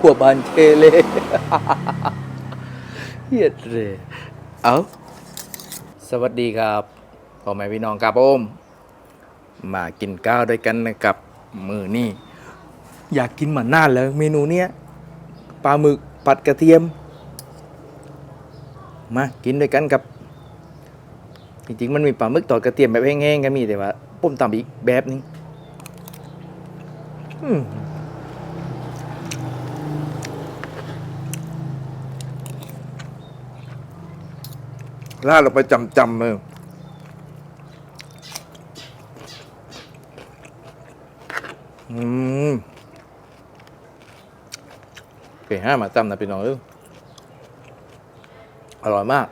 หัวบานเชเลยเฮียดเลยเอาสวัสดีครับพ่อแม่พี่น้องครับผมมากินข้าวด้วยกันนะครับมือนี่อยากกินมานานแล้วเมนูเนี้ยปลาหมึกผัดกระเทียม มากินด้วยกันครับจริงๆมันมีปลาหมึกทอดกระเทียมแบบแห้งๆก็มีแต่ว่าผมทำอีกแบบนึง ลาดเราไปจำๆเลยอืมเปห้ามาจำนะพี่น้องเอ้ยอร่อยมาก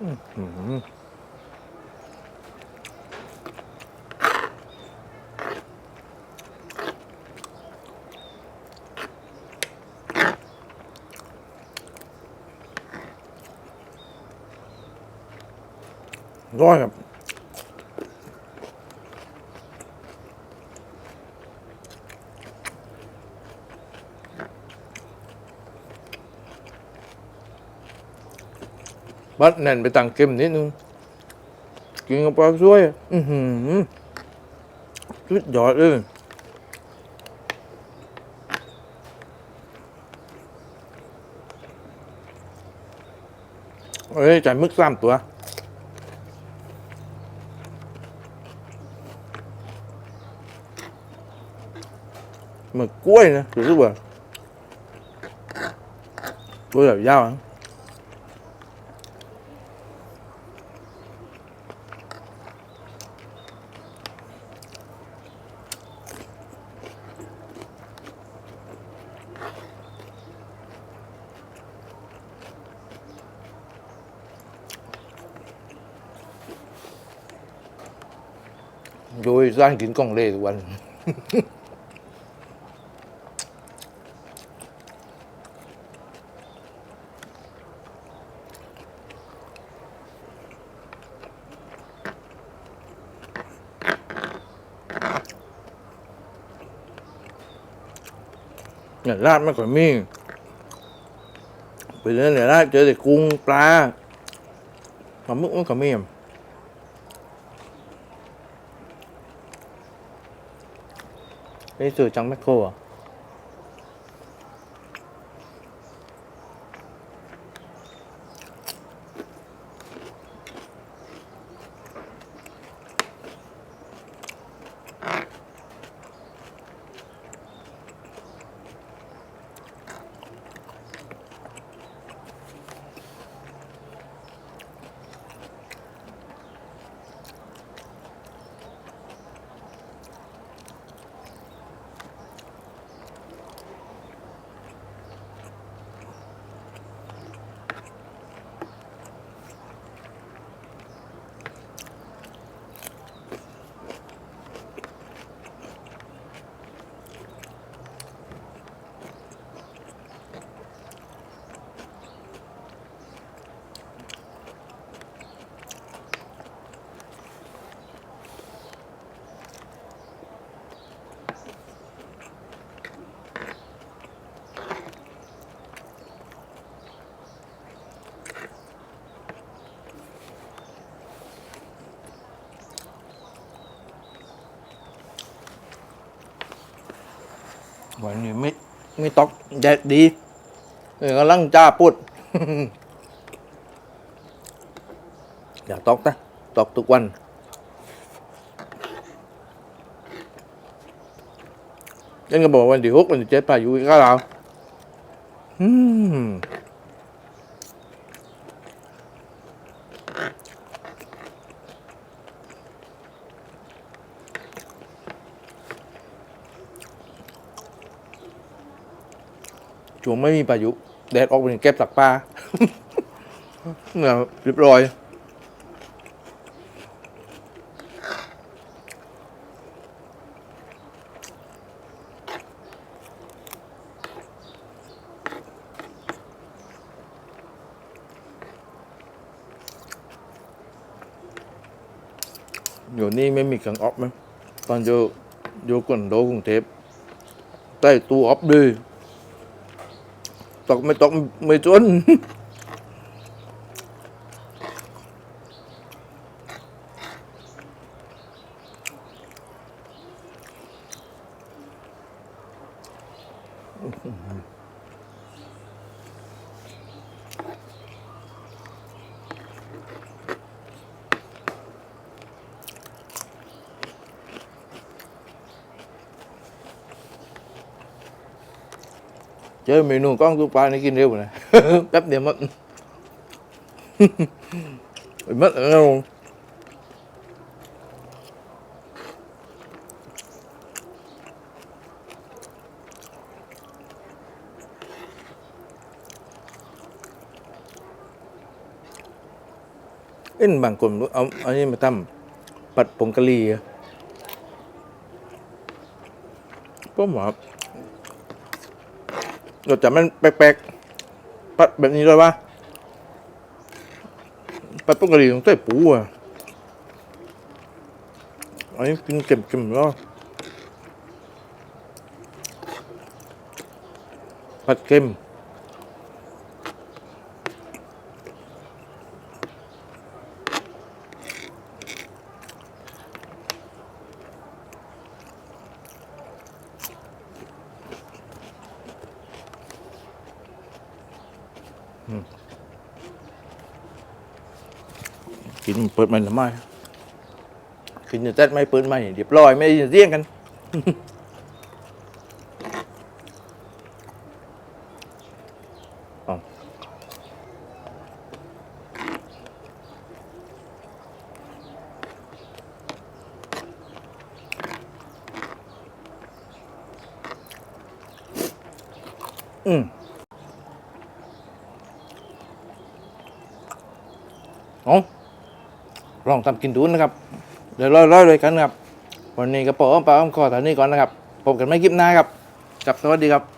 ร้อย บัดแน่นไปตังเค็มนิดนึง กินกับปลาช่วย อือหือสุดยอดเลยเอ้ยจ่ายมึกสามตัวหมึกกล้วยนะรู้สึกว่าตัวแบบยาวอะ โดยสร้างกินกล่องเล่ทุกวัน เนี่ยราดไม่ค่อยมีไปเรื่อยเนี่ยราดเจอแต่กุ้งปลาปลาหมึกมันก็มีอจั งแมคโครอะวันนี้ไม่ไม่ตอกแดดดีเออกำลังจ้าปุดอย่าตอกนะตอกทุกวัน ยังก็บอกวันที่หกวันที่เจ็ดไปอยู่กแล้วเราอืม วงไม่มีพายุแดดออกเป็นเก็บสักปลาเนี่ยเรียบร้อยอยู่นี่ไม่มีเครื่องออฟไหมตอนอยู่อยู่ก่อนโดกรุงเทพใต้ตู้ออฟดี ตกไม่ตกไม่จน เจอเมนูก้องตู้ปลานี่กินเร็วนะแป๊บเดียวมดหมดแล้วเอ็นบางคนเอาเอาอันนี้มาทำปัดผงกะหรี่อะก็หมอ รสจัดมันแปลกๆปัดแบบนี้เลยวะปัดปกติต้องใส่ปูอะอันนี้กินเค็มๆแล้วผัดเค็ม กินเปิดมันทำไมกินจะแต้ไม่เปิดไม่เรียบร้อยไม่ได้เรียงกันเอาอืม เอาลองทำกินดูนะครับ เดี๋ยวร้อยๆเลยกันครับ วันนี้กระป๋อ้อมปลาอ้อมคอตอนนี้ก่อนนะครับ พบกันไม่คลิปหน้าครับกับสวัสดีครับ